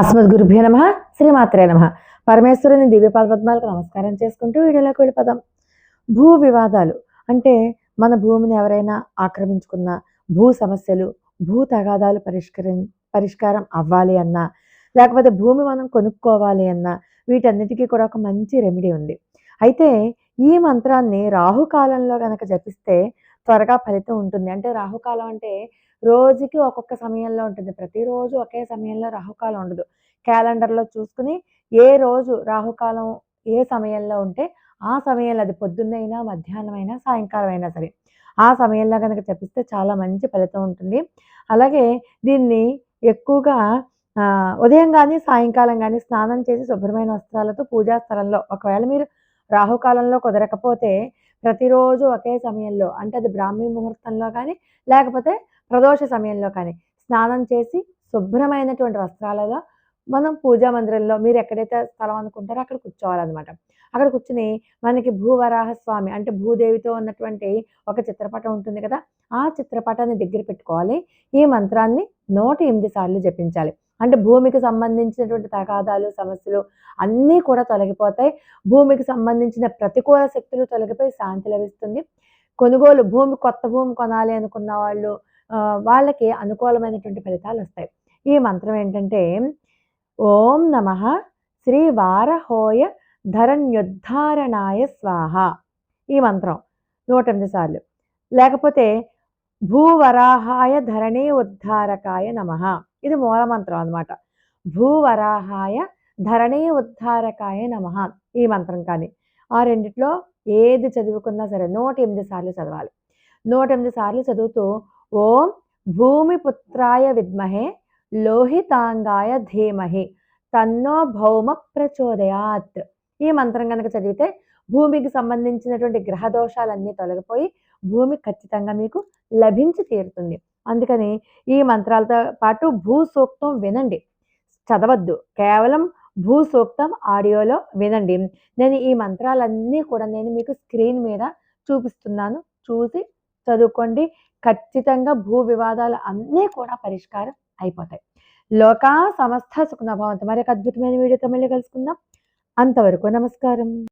అస్మద్గురుభ్యో నమ శ్రీమాత్రే నమ. పరమేశ్వరుని దివ్యపాద పద్మాలకు నమస్కారం చేసుకుంటూ వీడియోలోకి వెళ్ళిపోదాం. భూ వివాదాలు అంటే మన భూమిని ఎవరైనా ఆక్రమించుకున్న భూ సమస్యలు భూ తగాదాలు పరిష్కరి పరిష్కారం అవ్వాలి అన్నా లేకపోతే భూమి మనం కొనుక్కోవాలి అన్నా వీటన్నిటికీ కూడా ఒక మంచి రెమెడీ ఉంది. అయితే ఈ మంత్రాన్ని రాహుకాలంలో కనుక జపిస్తే త్వరగా ఫలితం ఉంటుంది. అంటే రాహుకాలం అంటే రోజుకి ఒక్కొక్క సమయంలో ఉంటుంది. ప్రతిరోజు ఒకే సమయంలో రాహుకాలం ఉండదు. క్యాలెండర్లో చూసుకుని ఏ రోజు రాహుకాలం ఏ సమయంలో ఉంటే ఆ సమయంలో అది పొద్దున్నైనా మధ్యాహ్నం అయినా సాయంకాలం అయినా సరే ఆ సమయంలో కనుక చెప్పిస్తే చాలా మంచి ఫలితం ఉంటుంది. అలాగే దీన్ని ఎక్కువగా ఉదయం కానీ సాయంకాలం కానీ స్నానం చేసి శుభ్రమైన వస్త్రాలతో పూజా స్థలంలో ఒకవేళ మీరు రాహుకాలంలో కుదరకపోతే ప్రతిరోజు ఒకే సమయంలో అంటే అది బ్రాహ్మీ ముహూర్తంలో కానీ లేకపోతే ప్రదోష సమయంలో కానీ స్నానం చేసి శుభ్రమైనటువంటి వస్త్రాలలో మనం పూజా మందిరంలో మీరు ఎక్కడైతే స్థలం అనుకుంటారో అక్కడ కూర్చోవాలన్నమాట. అక్కడ కూర్చుని మనకి భూవరాహ స్వామి అంటే భూదేవితో ఉన్నటువంటి ఒక చిత్రపటం ఉంటుంది కదా ఆ చిత్రపటాన్ని దగ్గర పెట్టుకోవాలి. ఈ మంత్రాన్ని నూట ఎనిమిది సార్లు జపించాలి. అంటే భూమికి సంబంధించినటువంటి తగాదాలు సమస్యలు అన్నీ కూడా తొలగిపోతాయి. భూమికి సంబంధించిన ప్రతికూల శక్తులు తొలగిపోయి శాంతి లభిస్తుంది. కొనుగోలు భూమి కొత్త భూమి కొనాలి అనుకున్న వాళ్ళు వాళ్ళకి అనుకూలమైనటువంటి ఫలితాలు వస్తాయి. ఈ మంత్రం ఏంటంటే ఓం నమ శ్రీ వారహోయ ధరణ్యుద్ధారణాయ స్వాహ. ఈ మంత్రం నూట ఎనిమిది సార్లు. లేకపోతే భూవరాహాయ ధరణి ఉద్ధారకాయ నమ. ఇది మూల మంత్రం అన్నమాట. భూవరాహాయ ధరణి ఉద్ధారకాయ నమ. ఈ మంత్రం కానీ. ఆ రెండిట్లో ఏది చదువుకున్నా సరే నూట ఎనిమిది సార్లు చదవాలి. నూట ఎనిమిది సార్లు చదువుతూ ఓం భూమిపుత్రాయ విద్మహే లోహితాంగాయ ధీమహి తన్నో భౌమ ప్రచోదయాత్. ఈ మంత్రం కనుక చదివితే భూమికి సంబంధించినటువంటి గ్రహ దోషాలన్నీ తొలగిపోయి భూమి ఖచ్చితంగా మీకు లభించి తీరుతుంది. అందుకని ఈ మంత్రాలతో పాటు భూ సూక్తం వినండి. చదవద్దు. కేవలం భూ సూక్తం ఆడియోలో వినండి. నేను ఈ మంత్రాలన్నీ కూడా నేను మీకు స్క్రీన్ మీద చూపిస్తున్నాను. చూసి చదువుకోండి. ఖచ్చితంగా భూ వివాదాలు అన్నీ కూడా పరిష్కారం అయిపోతాయి. లోకా సమస్త సుఖనభావంతో మరి ఒక అద్భుతమైన వీడియోతో మళ్ళీ కలుసుకుందాం. అంతవరకు నమస్కారం.